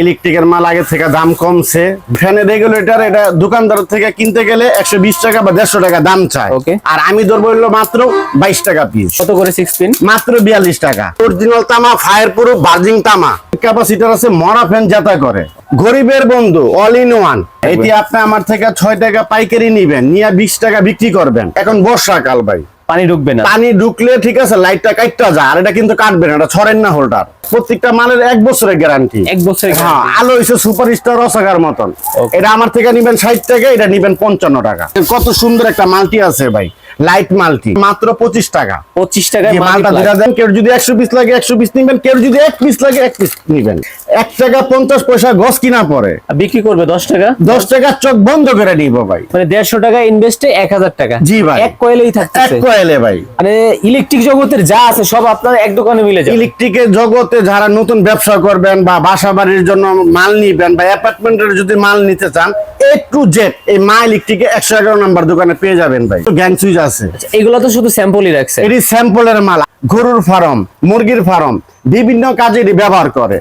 ইলেকট্রিকের মাল আগে থেকে দাম কমছে। ফ্যানের রেগুলেটর এটা দোকানদার থেকে কিনতে গেলে একশো বিশ টাকা বা দেড়শো টাকা দাম চায়। ওকে আর আমি ধরবো হলো মাত্র বাইশ টাকা পিস কত করে সিক্স পিন মাত্র বিয়াল্লিশ টাকা। অরিজিনাল তামা ফায়ার প্রুফ বার্জিং তামা। ক্যাপাসিটার আছে মরা ফ্যান যাতা করে। গরিবের বন্ধু অল ইন ওয়ান এটি আপনি আমার থেকে ছয় টাকা পাইকারি নিবেন নিয়ে বিশ টাকা বিক্রি করবেন। এখন বর্ষাকাল ভাই। পানি ঢুকবে না। পানি ঢুকলে ঠিক আছে লাইটটা কাটটা যায় আর এটা কিন্তু কাটবে না এটা ছড়েন না হোল্ডার প্রত্যেকটা মালের এক বছরের গ্যারান্টি এক বছরের হ্যাঁ আলো হইছে সুপার স্টার রসাকার মতন এটা আমার থেকে নিবেন ষাট টাকা এটা নিবেন পঞ্চান্ন টাকা। কত সুন্দর একটা মালটি আছে ভাই। লাইট মাল্টি মাত্র পঁচিশ টাকা। পঁচিশ টাকায় যে মালটা। যেটা দেন কেউ যদি একশো পিস লাগে একশো পিস নিবেন কেউ যদি এক পিস লাগে এক পিস নিবেন। এক টাকা পঞ্চাশ পয়সা গছ কিনা পরে বিক্রি করবে দশ টাকা? দশ টাকা চোখ বন্ধ করে নিব ভাই। মানে দেড়শো টাকা ইনভেস্টে এক হাজার টাকা। জি ভাই। এক কয়েলেই এক কয়েলে ভাই। মানে ইলেকট্রিক জগতের যা আছে সব আপনার এক দোকানে মিলে যাবে। ইলেকট্রিকের জগতে যারা নতুন ব্যবসা করবেন বা বাসা বাড়ির জন্য মাল নিবেন বা অ্যাপার্টমেন্টের যদি মাল নিতে চান এ টু জেড এই মা ইলেকট্রিকে একশো এগারো নাম্বার দোকানে পেয়ে যাবেন ভাই। গ্যাং সুইচ আছে। এগুলো তো শুধু স্যাম্পলই রাখছে। এটি স্যাম্পলের মাল গরুর ফার্ম মুরগির ফার্ম বিভিন্ন কাজে এটি ব্যবহার করে।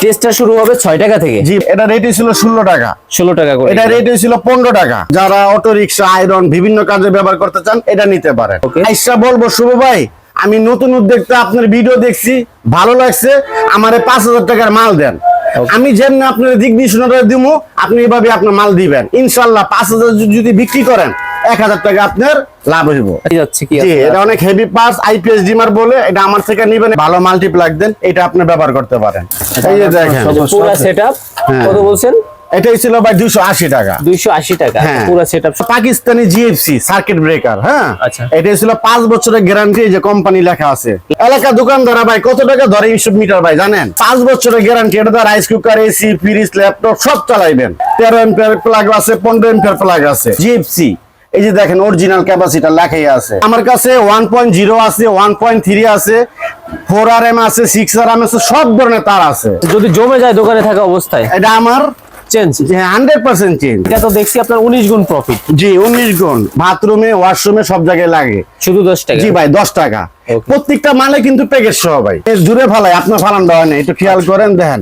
টেস্টটা শুরু হবে ছয় টাকা থেকে? জি এটা রেটই ছিল ষোলো টাকা। ষোলো টাকা করে। এটা রেট ছিল পনেরো টাকা। যারা অটো রিক্সা আয়রন বিভিন্ন কাজে ব্যবহার করতে চান এটা নিতে পারেন. আইসা বলব শুভ ভাই আমি নতুন উদ্যোক্তা আপনার ভিডিও দেখছি ভালো লাগছে আমারে পাঁচ হাজার টাকার মাল দেন। আমি যেমনি আপনার দিক নির্দেশনা দিব আপনি এভাবে আপনার মাল দিবেন। ইনশাল্লাহ পাঁচ হাজার যদি বিক্রি করেন এক হাজার টাকা আপনার লাভ হইব। জি এটা অনেক হেভি পার্স আইপিএস ডিমার বলে এটা আমার থেকে নিবেন ভালো মাল্টিপ্লাগ দেন এটা আপনি ব্যবহার করতে পারেন। এই যে দেখেন। পুরো সেটআপ হ্যাঁ। কত বলছেন? এটাই ছিল ভাই দুইশো আশি টাকা। দুইশো আশি টাকা হ্যাঁ। পুরো setup Pakistani GFC circuit breaker হ্যাঁ? আচ্ছা। ছিল পাঁচ বছরের গ্যারান্টি যে কোম্পানি লেখা আছে। এলাকা দোকানদারা ভাই কত টাকা ধরে এইসব মিটার ভাই জানেন? পাঁচ বছরের গ্যারান্টি এটা তো rice cooker AC fridge laptop সব চালাইবেন। তেরো এম্পিয়ার প্লাগ আছে পনেরো এম্পিয়ার প্লাগ আছে জিএফসি এই যে দেখেন অরিজিনাল ক্যাপাসিটার লেখাই আছে। আমার কাছে ওয়ান পয়েন্ট জিরো আছে ওয়ান পয়েন্ট থ্রি আছে ফোর আর এম আছে সিক্স আর এম আছে সব ধরনের তার আছে। যদি জমে যায় দোকানে থাকা অবস্থায়? এটা আমার চেঞ্জ হান্ড্রেড পার্সেন্ট চেঞ্জ এটা তো দেখছি আপনার উনিশ গুণ প্রফিট জি উনিশ গুণ। বাথরুমে ওয়াশরুমে সব জায়গায় লাগে। শুধু দশ টাকা। জি ভাই দশ টাকা. প্রত্যেকটা মালে কিন্তু প্যাকেজ সহ ভাই। দূরে ফালাই আপনার ফালান দেওয়া নেই একটু খেয়াল করেন দেখেন।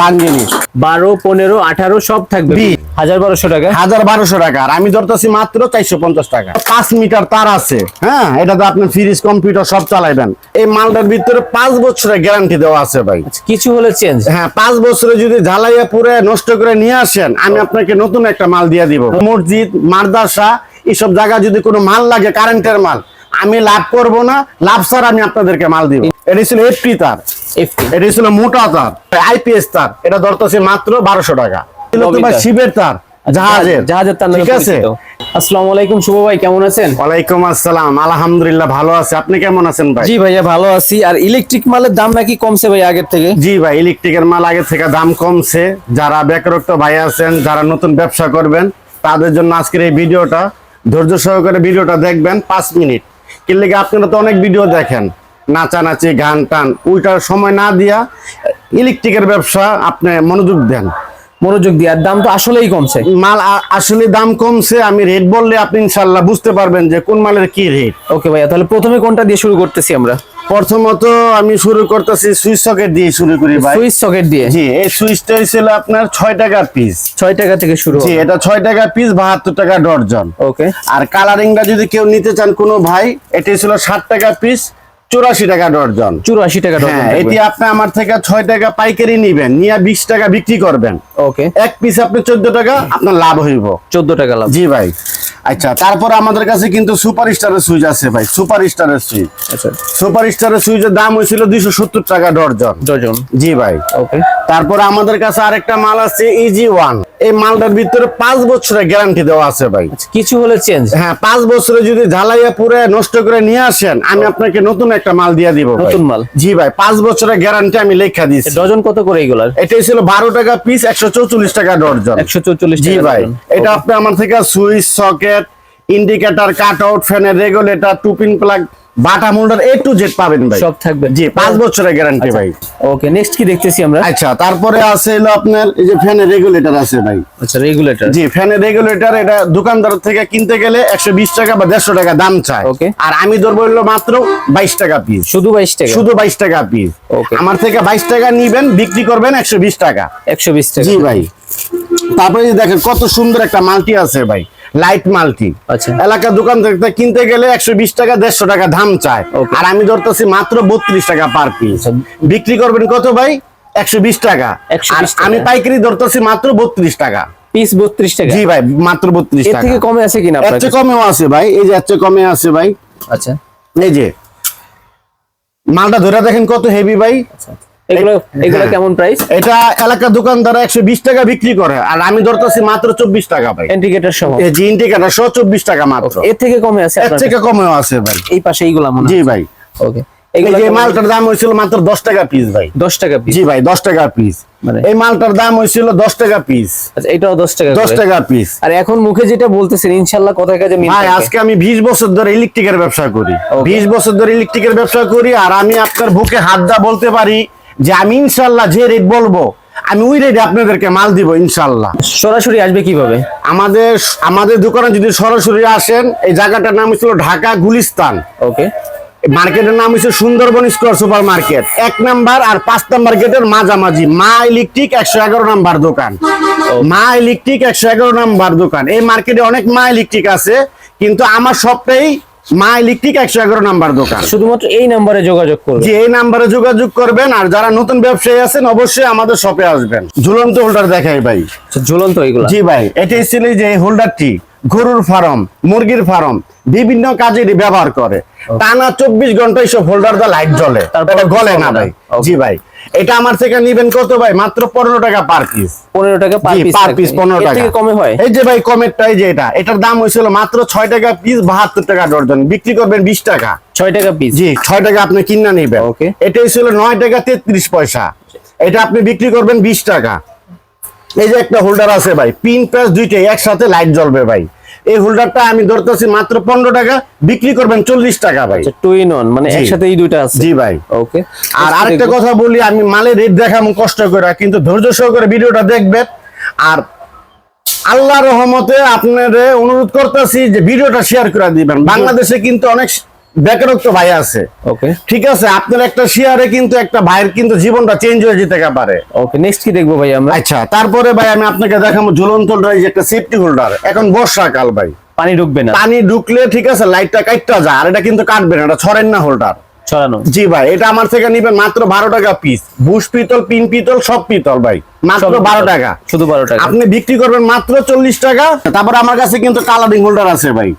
বাঙ্গিনি। বারো পনেরো আঠারো সব থাকবে। হাজার বারোশো টাকা। হাজার বারোশো টাকা। আর আমি ধরতেছি মাত্র চারশো পঞ্চাশ টাকা। পাঁচ মিটার তার আছে। হ্যাঁ এটাতে আপনি ফ্রিজ কম্পিউটার সব চালাইবেন। এই মালটার ভিতরে পাঁচ বছরের গ্যারান্টি দেওয়া আছে ভাই। কিছু হলে চেঞ্জ হ্যাঁ পাঁচ বছরে যদি ঝালাইয়া পুরে নষ্ট করে নিয়ে আসেন আমি আপনাকে নতুন একটা মাল দিয়ে দিব। মসজিদ মাদ্রাসা এইসব জায়গা যদি কোনো মাল লাগে কারেন্টের মাল আমি লাভ করব না লাভ স্যার আমি আপনাদেরকে মাল দিব। এটা ছিল এফটি তার। এটা ছিল মোটা তার। আইপিএস তার। এটা ধরতেছে মাত্র বারোশো টাকা। শিবের তার। জাহাজের। জাহাজের তার ঠিক আছে? আসসালামু আলাইকুম শুভ ভাই কেমন আছেন? ওয়ালাইকুম আসসালাম। আলহামদুলিল্লাহ ভালো আছে। আপনি কেমন আছেন ভাই? জি ভাইয়া ভালো আছি। আর ইলেকট্রিক মালের দাম নাকি কমছে ভাই আগের থেকে? জি ভাই ইলেকট্রিকের মাল আগে থেকে দাম কমছে। যারা বেকারত্ব ভাই আছেন যারা নতুন ব্যবসা করবেন তাদের জন্য আজকের এই ভিডিওটা ধৈর্য সহকারে ভিডিওটা দেখবেন পাঁচ মিনিট। কিনলে লেগে আপনারা তো অনেক ভিডিও দেখেন। নাচানাচি গান টান উল্টার সময় না দিয়া ইলেকট্রিকের ব্যবসা আপনি মনোযোগ দেন। মনোযোগ দিয়ে আর দাম তো আসলেই কমছে। মাল আসলে দাম কমছে আমি রেট বললে আপনি ইনশাল্লাহ বুঝতে পারবেন যে কোন মালের কি রেট ওকে ভাইয়া তাহলে প্রথমে কোনটা দিয়ে শুরু করতেছি আমরা? প্রথমত আমি শুরু করতেছি সুইচ সকেট দিয়ে শুরু করি ভাই। সুইচ সকেট দিয়ে? জি এই সুইচটা ছিল আপনার ছয় টাকা পিস ছয় টাকা থেকে শুরু জি এটা ছয় টাকা পিস বাহাত্তর টাকা ডর্জন। ওকে। আর কালারিংটা যদি কেউ নিতে চান কোনো ভাই এটা ছিল ষাট টাকা পিস চুরাশি টাকা ডর্জন। চুরাশি টাকা হ্যাঁ এটি আপনি আমার থেকে ছয় টাকা পাইকারি নিবেন নিয়ে বিশ টাকা বিক্রি করবেন। ওকে। এক পিস আপনি চোদ্দ টাকা আপনার লাভ হইব। চোদ্দ টাকা লাভ। জি ভাই। আচ্ছা তারপর আমাদের কাছে কিন্তু সুপার স্টারের সুইচ আছে ভাই সুপার স্টারের সুইচ। আচ্ছা। সুপার স্টারের সুইচের দাম হয়েছিল দুইশো সত্তর টাকা ডর্জন। ডজন জি ভাই। ওকে। তারপরে আমাদের কাছে আরেকটা মাল আছে ইজি ওয়ান এই মালটার ভিতরে পাঁচ বছরের গ্যারান্টি দেওয়া আছে ভাই। কিছু হলে চেঞ্জ হ্যাঁ পাঁচ বছরে যদি ঝালাইয়া পুরে নষ্ট করে নিয়ে আসেন আমি আপনাকে নতুন একটা মাল দিয়ে দিব। নতুন মাল? জি ভাই পাঁচ বছরের গ্যারান্টি আমি লেখা দিচ্ছি ডজন কত করে এগুলার? এটাই ছিল বারো টাকা পিস একশো চৌচল্লিশ টাকা ডর্জন। একশো চৌচল্লিশ জি ভাই এটা আপনি আমার থেকে switch socket indicator cut out ফ্যানের রেগুলেটর টুপিন প্লাগ বাটা মোল্ডার এ টু জেড পাবেন ভাই। সব থাকবে। জি পাঁচ বছরের গ্যারান্টি ভাই। ওকে নেক্সট কি দেখতেছি আমরা? আচ্ছা তারপরে আছে হলো আপনার এই যে ফ্যানের রেগুলেটর আছে ভাই। আচ্ছা রেগুলেটর জি ফ্যানের রেগুলেটর এটা দোকানদার থেকে কিনতে গেলে একশো বিশ টাকা বা দেড়শো টাকা দাম চায়। ওকে আর আমি ধরবো হলো মাত্র বাইশ টাকা পিস শুধু বাইশ টাকা? শুধু বাইশ টাকা পিস ওকে আমার থেকে বাইশ টাকা নিবেন বিক্রি করবেন একশো বিশ টাকা। একশো বিশ টাকা। জি ভাই। তারপরে দেখেন কত সুন্দর একটা মাল্টি আছে ভাই। লাইট মাল্টি আচ্ছা। এলাকার দোকান থেকে কিনতে গেলে একশো বিশ টাকা দেড়শো টাকা দাম চায়। আর আমি ধরতেছি মাত্র বত্রিশ টাকা পার পিস আচ্ছা। বিক্রি করবেন কত ভাই? একশো বিশ টাকা। 120 আর আমি পাইকারি ধরতেছি মাত্র বত্রিশ টাকা। পিস বত্রিশ টাকা? জি ভাই মাত্র বত্রিশ টাকা। থেকে কমে আছে কিনা এর চেয়ে কমেও আছে ভাই। এই যে এর চেয়ে কমে আছে ভাই। আচ্ছা। এই যে। মালটা ধরে দেখেন কত হেভি ভাই। এগুলো এগুলো। কেমন প্রাইস এটা এলাকার দোকানদার একশো বিশ টাকা বিক্রি করে আর আমি ধরতেছি মাত্র চব্বিশ টাকা ভাই। ইন্ডিকেটর সহ। এই যে ইন্ডিকেটার সহ টাকা মাত্র। এর থেকে কমে আছে এর থেকে কমেও আছে ভাই। এই পাশে এইগুলা মনে জি ভাই। ওকে এই এগুলো যে কেমন? মালটার দাম হয়েছিল মাত্র দশ টাকা পিস ভাই। দশ টাকা পিস জি ভাই দশ টাকা পিস এই মালটার দাম হয়েছিল দশ টাকা পিস আচ্ছা এটাও দশ টাকা দশ করে। টাকা পিস আর এখন মুখে যেটা বলতেছেন ইনশাল্লাহ কোথায় কাজে মিল ভাই আজকে আমি বিশ বছর ধরে ইলেকট্রিকের ব্যবসা করি। Okay. বিশ বছর ধরে ইলেকট্রিকের ব্যবসা করি আর আমি আপনার বুকে হাত দা বলতে পারি যে আমি ইনশাল্লাহ যে রেট বলব আমি ওই রেটে আপনাদেরকে মাল দিব ইনশাল্লাহ। সরাসরি আসবে কীভাবে? আমাদের আমাদের দোকানে যদি সরাসরি আসেন এই জায়গাটার নাম ছিল ঢাকা গুলিস্তান। ওকে। মার্কেটের নাম হচ্ছে সুন্দরবন স্কোয়ার সুপার মার্কেট এক নাম্বার আর পাঁচ নাম্বার গেটের মাঝামাঝি মা ইলেকট্রিক একশো এগারো নাম্বার দোকান। মা ইলেকট্রিক একশো এগারো নাম্বার দোকান। এই মার্কেটে অনেক মা ইলেকট্রিক আছে কিন্তু আমার সবটাই মা ইলেকট্রিক একশো এগারো নাম্বার দোকান। শুধুমাত্র এই নাম্বারে যোগাযোগ যে এই নাম্বারে যোগাযোগ করবেন আর যারা নতুন ব্যবসায়ী আছেন অবশ্যই আমাদের শপে আসবেন। ঝুলন্ত হোল্ডার দেখাই ভাই। আচ্ছা, ঝুলন্ত জি ভাই এটাই ছিল যে হোল্ডারটি গরুর ফার্ম মুরগির ফার্ম বিভিন্ন কাজে ব্যবহার করে। টানা চব্বিশ ঘণ্টা এইসব হোল্ডার দা লাইট জ্বলে। তারপর গলে না ভাই। জি ভাই। এটা আমার থেকে নিবেন কত ভাই? মাত্র পনেরো টাকা পার পিস পনেরো টাকা পার পিস পনেরো টাকা। কমে হয়? এই যে ভাই কমেরটাই যে এটা। এটার দাম হয়েছিল মাত্র ছয় টাকা পিস বাহাত্তর টাকা ডর্জন বিক্রি করবেন বিশ টাকা। ছয় টাকা পিস জি ছয় টাকা আপনি কিনা নিবেন। Okay. এটাই ছিল নয় টাকা তেত্রিশ পয়সা। এটা আপনি বিক্রি করবেন বিশ টাকা। এই যে একটা হোল্ডার আছে ভাই পিন প্যাস দুইটাই একসাথে লাইট জ্বলবে ভাই। এই হোল্ডারটা আমি ধরতেছি মাত্র পনেরো টাকা বিক্রি করবেন চল্লিশ টাকা ভাই। টু ইন ওয়ান মানে একসাথে এই দুইটা আছে? জি ভাই। ওকে আর আরেকটা কথা বলি আমি মালের রেট দেখাবো কষ্ট করে কিন্তু ধৈর্য সহকারে ভিডিওটা দেখবেন। আর আল্লাহ রহমতে আপনাদের অনুরোধ করতেছি যে ভিডিওটা শেয়ার করে দিবেন। বাংলাদেশে কিন্তু অনেক বেকারত্ব ভাই আছে। ওকে ঠিক আছে আপনার একটা শেয়ারে কিন্তু একটা ভাইয়ের কিন্তু জীবনটা চেঞ্জ হয়ে যেতে পারে। ওকে নেক্সট কি দেখব ভাই আমরা? আচ্ছা তারপরে ভাই আমি আপনাকে দেখাবো ঝুলন্ত যে একটা সেফটি হোল্ডার এখন বর্ষাকাল ভাই। পানি ঢুকবে না। পানি ঢুকলে ঠিক আছে লাইটটা কাটটা যায় আর এটা কিন্তু কাটবে না এটা ছড়েন না হোল্ডার ছড়ানো। জি ভাই এটা আমার থেকে নিবেন মাত্র বারো টাকা পিস বুশ পিতল পিন পিতল সব পিতল ভাই। মাত্র বারো। টাকা। শুধু বারো টাকা। আপনি বিক্রি করবেন মাত্র চল্লিশ টাকা। তারপর আমার কাছে কিন্তু কালারিং হোল্ডার আছে ভাই।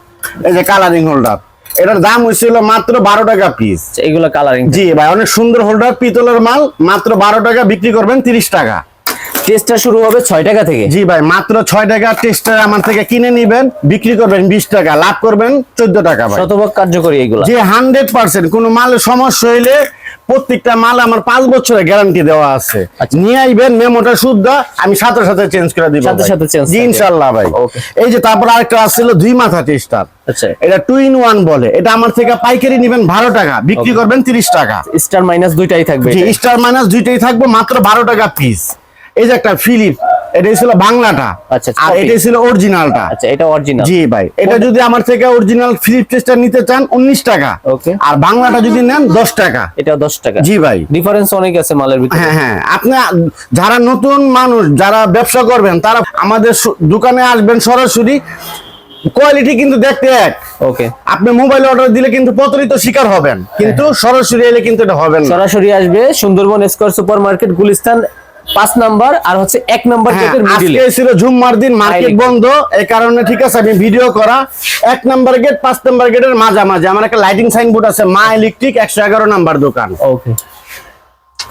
এই যে কালারিং হোল্ডার এটার দাম হয়েছিল মাত্র বারো টাকা পিস আচ্ছা, এগুলো কালারিং জি ভাই অনেক সুন্দর হোল্ডার পিতলের মাল মাত্র বারো টাকা বিক্রি করবেন তিরিশ টাকা। টেস্টটা শুরু হবে ছয় টাকা থেকে। জি ভাই মাত্র ছয় টাকা টেস্টার আমার থেকে কিনে নিবেন বিক্রি করবেন বিশ টাকা লাভ করবেন চোদ্দ টাকা ভাই। শতভাগ কার্যকরী এগুলো। যে হান্ড্রেড পার্সেন্ট কোনো মালের সমস্যা হইলে প্রত্যেকটা মাল আমার পাঁচ বছরের গ্যারান্টি দেওয়া আছে। আচ্ছা। নিয়ে আইবেন মেমোটা শুদ্ধ আমি সাথে সাথে চেঞ্জ করে দিব সাথে সাথে চেঞ্জ ইনশাআল্লাহ ভাই। এই যে তারপর আরেকটা আসছিল দুই মাথা টেস্টার আচ্ছা। এটা টু ইন ওয়ান বলে। এটা আমার থেকে পাইকারি নেবেন বারো টাকা বিক্রি করবেন তিরিশ টাকা। স্টার মাইনাস দুইটাই থাকবে জি স্টার মাইনাস দুইটাই থাকবে মাত্র বারো টাকা পিস এই যে একটা ফিলিপ এটাই ছিল বাংলাটা। আচ্ছা, আর এটাই ছিল অরিজিনালটা আচ্ছা এটা অরিজিনাল জি ভাই এটা যদি আমার থেকে অরিজিনাল ফ্লিপ টেস্টার নিতে চান উনিশ টাকা। ওকে আর বাংলাটা যদি নেন দশ টাকা। এটা দশ টাকা। জি ভাই। ডিফারেন্স অনেক আছে মালের ভিতরে। হ্যাঁ হ্যাঁ। আপনি যারা নতুন মানুষ যারা ব্যবসা করবেন তারা আমাদের দোকানে আসবেন সরাসরি কোয়ালিটি কিন্তু দেখতে এক। ওকে আপনি মোবাইল অর্ডার দিলে কিন্তু প্রতারিত শিকার হবেন। কিন্তু সরাসরি এলে কিন্তু এটা হবে না। সরাসরি আসবে Sundarban square super market Gulistan পাঁচ নাম্বার আর হচ্ছে এক নাম্বার হ্যাঁ, গেটের মিডিলে আজকে ছিল জুম্মার দিন মার্কেট বন্ধ এই কারণে ঠিক আছে আমি ভিডিও করা। এক নাম্বার গেট পাঁচ নাম্বার গেটের মাঝামাঝি আমার একটা লাইটিং সাইনবোর্ড আছে মা ইলেকট্রিক একশো এগারো নাম্বার দোকান। ওকে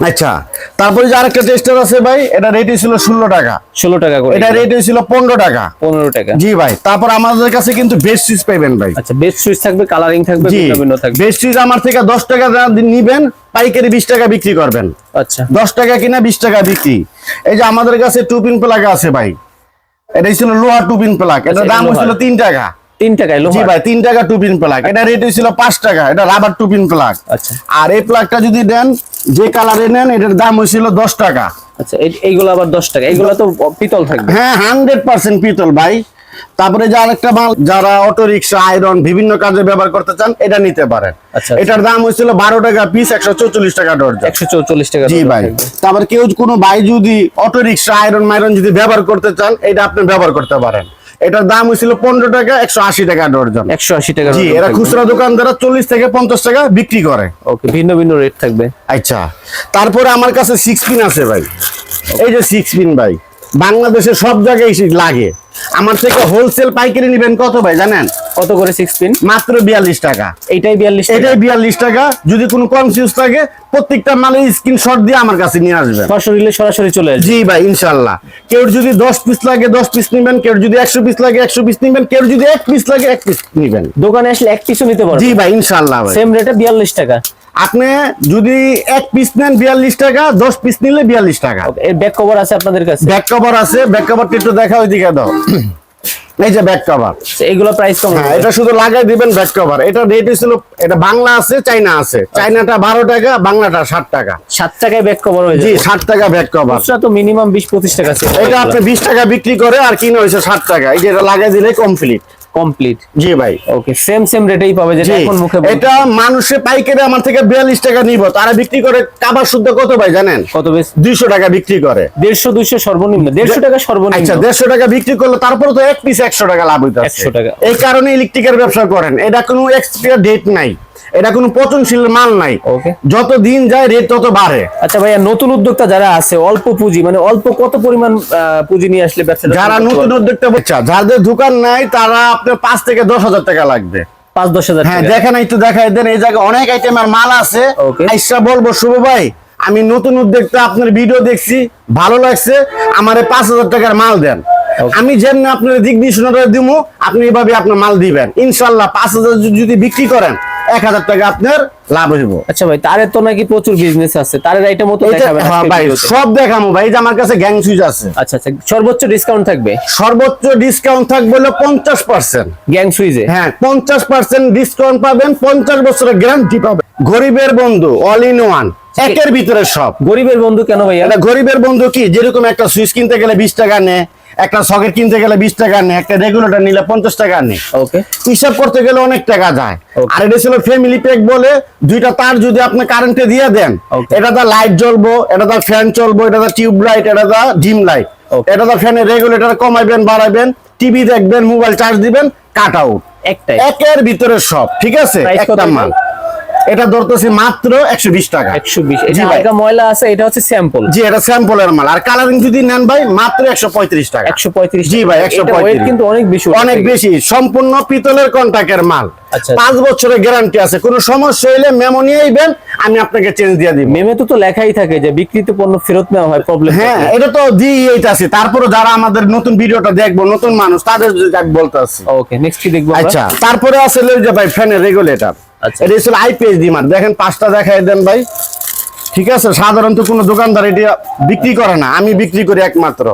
আচ্ছা তারপরে যে আরেকটা টেস্টার আছে ভাই এটা রেট ছিল ষোলো টাকা। ষোলো টাকা করে এটা রেট ছিল পনেরো টাকা। পনেরো টাকা। জি ভাই তারপর আমাদের কাছে কিন্তু বেস্ট সুইচ পাইবেন ভাই। আচ্ছা বেস্ট সুইচ থাকবে কালারিং থাকবে জি ভিন্ন ভিন্ন থাকবে। বেস্ট সুইচ আমার থেকে দশ টাকা নিবেন পাইকারি বিশ টাকা বিক্রি করবেন। আচ্ছা। দশ টাকা কিনা বিশ টাকা বিক্রি। এই যে আমাদের কাছে টু পিন প্লাগ আছে ভাই। এটাই ছিল লোহার টু পিন প্লাগ এটার আচ্ছা, দাম এটা হয়েছিল তিন টাকা। তিন টাকায় জি ভাই তিন টাকা টু পিন প্লাগ এটা রেট হয়েছিল পাঁচ টাকা এটা রাবার টু পিন প্লাগ আচ্ছা। আর এই প্লাগটা যদি দেন যে কালারে নেন এটার দাম হয়েছিল দশ টাকা। আচ্ছা এইগুলো আবার দশ টাকা এইগুলো তো পিতল থাকবে। হ্যাঁ হান্ড্রেড পার্সেন্ট পিতল ভাই। তারপরে যে আরেকটা মাল যারা অটো রিক্সা আয়রন বিভিন্ন কাজে ব্যবহার করতে চান এটা নিতে পারেন। আচ্ছা। এটার দাম হয়েছিল বারো টাকা পিস একশো চৌচল্লিশ টাকা ডর্জন একশো চৌচল্লিশ টাকা জি ভাই। তারপর কেউ কোনো ভাই যদি অটো রিক্সা আয়রন মাইরন যদি ব্যবহার করতে চান এটা আপনি ব্যবহার করতে পারেন। এটার দাম হয়েছিল পনেরো টাকা একশো আশি টাকা ডর্জন একশো আশি টাকা জি এরা খুচরা দোকানদারা চল্লিশ থেকে পঞ্চাশ টাকা বিক্রি করে। ওকে ভিন্ন ভিন্ন রেট থাকবে। আচ্ছা তারপরে আমার কাছে সিক্স পিন আছে ভাই। এই যে সিক্স পিন ভাই বাংলাদেশে সব জায়গায় লাগে। আমার থেকে হোলসেল পাইকারি নেবেন কত ভাই জানেন? কত করে সিক্স পিন মাত্র বিয়াল্লিশ টাকা। এইটাই বিয়াল্লিশ এটাই বিয়াল্লিশ টাকা। যদি কোনো কনফিউজ থাকে প্রত্যেকটা মালের স্ক্রিনশট দিয়ে আমার কাছে নিয়ে আসবেন। সরাসরি সরাসরি চলে আসবে। জি ভাই ইনশাল্লাহ কেউ যদি দশ পিস লাগে দশ পিস নিবেন কেউ যদি একশো পিস লাগে একশো পিস নিবেন কেউ যদি এক পিস লাগে এক পিস নিবেন। দোকানে আসলে এক পিসও নিতে পারবে। জি ভাই ইনশাল্লাহ ভাই। সেম রেটে বিয়াল্লিশ টাকা। আপনি যদি এক পিস নেন বিয়াল্লিশ টাকা দশ পিস নিলে বিয়াল্লিশ টাকা। ব্যাক কভার আছে আপনাদের কাছে? ব্যাক কভার আছে ব্যাক কভারটা একটু দেখা ওইদিকে দাও। এই যে ব্যাক কভার এগুলো প্রাইস কম হ্যাঁ এটা শুধু লাগাই দিবেন ব্যাক কভার এটা রেট ছিল এটা বাংলা আছে চাইনা আছে। চাইনাটা বারো টাকা বাংলাটা ষাট টাকা। সাত টাকায় ব্যাক কভার হয়ে জি যাবে। ষাট টাকা ব্যাক কভার খুচরা তো মিনিমাম বিশ পঁচিশ টাকা ছিল এটা আপনি বিশ টাকা বিক্রি করে আর কিনে হয়েছে ষাট টাকা। এই যে এটা লাগাই দিলে কমপ্লিট কমপ্লিট জি ভাই। ওকে সেম সেম রেটেই পাবে যেটা এখন মুখে। এটা মানুষে পাইকারি আমার থেকে বিয়াল্লিশ টাকা নিব। তারা বিক্রি করে কাবার শুদ্ধ কত ভাই জানেন? কত বেশ? দুইশো টাকা বিক্রি করে। 150 200 সর্বনিম্ন। দেড়শো টাকা সর্বনিম্ন। আচ্ছা দেড়শো টাকা বিক্রি করলে তারপরে তো এক পিস একশো টাকা লাভ হইতাছে। 100 টাকা। এই কারণে ইলেকট্রিকের ব্যবসা করেন। এটা কোনো এক্সপায়ার ডেট নাই। এটা কোনো পচনশীল মাল নাই। যত দিন যায় রেট তত বাড়ে। আচ্ছা ভাইয়া নতুন উদ্যোক্তা যারা আছে অল্প পুঁজি মানে অল্প কত পরিমাণ পুঁজি নিয়ে আসলে ব্যবসা যারা নতুন উদ্যোক্তা বাচ্চা যাদের দোকান নাই তারা আপনার পাঁচ থেকে দশ হাজার টাকা লাগবে। পাঁচ দশ হাজার হ্যাঁ দেখেন একটু দেখাই দেন এই জায়গায় অনেক আইটেমের মাল আছে. আইসা বলব শুভ ভাই আমি নতুন উদ্যোক্তা আপনার ভিডিও দেখছি ভালো লাগছে আমার পাঁচ হাজার টাকার মাল দেন। আমি যেমনি আপনার দিক নির্দেশনা দিব আপনি এভাবে আপনার মাল দিবেন। ইনশাল্লাহ পাঁচ হাজার যদি বিক্রি করেন এক হাজার টাকা আপনার লাভ হইব। আচ্ছা ভাই তারের তো নাকি প্রচুর বিজনেস আছে। তারের আইটেমও তো এটা দেখাবেন হ্যাঁ ভাই সব দেখামো ভাই যে আমার কাছে গ্যাং সুইচ আছে। আচ্ছা আচ্ছা সর্বোচ্চ ডিসকাউন্ট থাকবে? সর্বোচ্চ ডিসকাউন্ট থাকবে হলো পঞ্চাশ পার্সেন্ট গ্যাং সুইজে হ্যাঁ পঞ্চাশ পার্সেন্ট ডিসকাউন্ট পাবেন পঞ্চাশ বছরের গ্যারান্টি পাবেন। গরিবের বন্ধু অল ইন ওয়ান একের ভিতরে সব। গরিবের বন্ধু কেন ভাই এটা গরিবের বন্ধু কি? যেরকম একটা সুইচ কিনতে গেলে বিশ টাকা নেয় একটা সকেট কিনতে গেলে বিশ টাকা নেয় একটা রেগুলেটর নিলে পঞ্চাশ টাকা ওকে হিসাব করতে গেলে অনেক টাকা যায়। আর এটা ছিল ফ্যামিলি প্যাক বলে দুইটা তার যদি আপনি কারেন্টে দিয়ে দেন এটা তার লাইট জ্বলবো এটা তার ফ্যান চলবো এটা তার টিউব লাইট এটা তার ডিম লাইট এটা তার ফ্যানের রেগুলেটর কমাইবেন বাড়াবেন টিভি দেখবেন মোবাইল চার্জ দিবেন কাট আউট একটাই। একের ভিতরে সব ঠিক আছে? একটা মাল। এটা ধরতেছি মাত্র একশো বিশ টাকা। একশো বিশ। হালকা ময়লা আছে এটা হচ্ছে স্যাম্পল জি এটা স্যাম্পলের মাল। আর কালারিং যদি নেন ভাই মাত্র একশো পঁয়ত্রিশ টাকা। একশো পঁয়ত্রিশ জি ভাই একশো পঁয়ত্রিশ। কিন্তু অনেক বেশি অনেক বেশি। সম্পূর্ণ পিতলের কন্টাক্টের মাল। আচ্ছা। পাঁচ বছরের গ্যারান্টি আছে। কোনো সমস্যা হইলে মেমো নিয়ে আইবেন আমি আপনাকে চেঞ্জ দিয়ে দিব। মেমে তো তো লেখাই থাকে যে বিক্রিত পণ্য ফেরত নেওয়া হয় প্রবলেম হ্যাঁ এটা তো দিয়ে আছে। তারপরে যারা আমাদের নতুন ভিডিওটা দেখব নতুন মানুষ তাদের বলতে আছি ওকে নেক্সট কি দেখব আচ্ছা তারপরে আছে যে ভাই ফ্যানের রেগুলেটর আচ্ছা। এটা হচ্ছে আইপিএস ডিমার দেখেন পাঁচটা দেখাই দেন ভাই। ঠিক আছে? সাধারণত কোনো দোকানদার এটা বিক্রি করে না। আমি বিক্রি করি একমাত্র।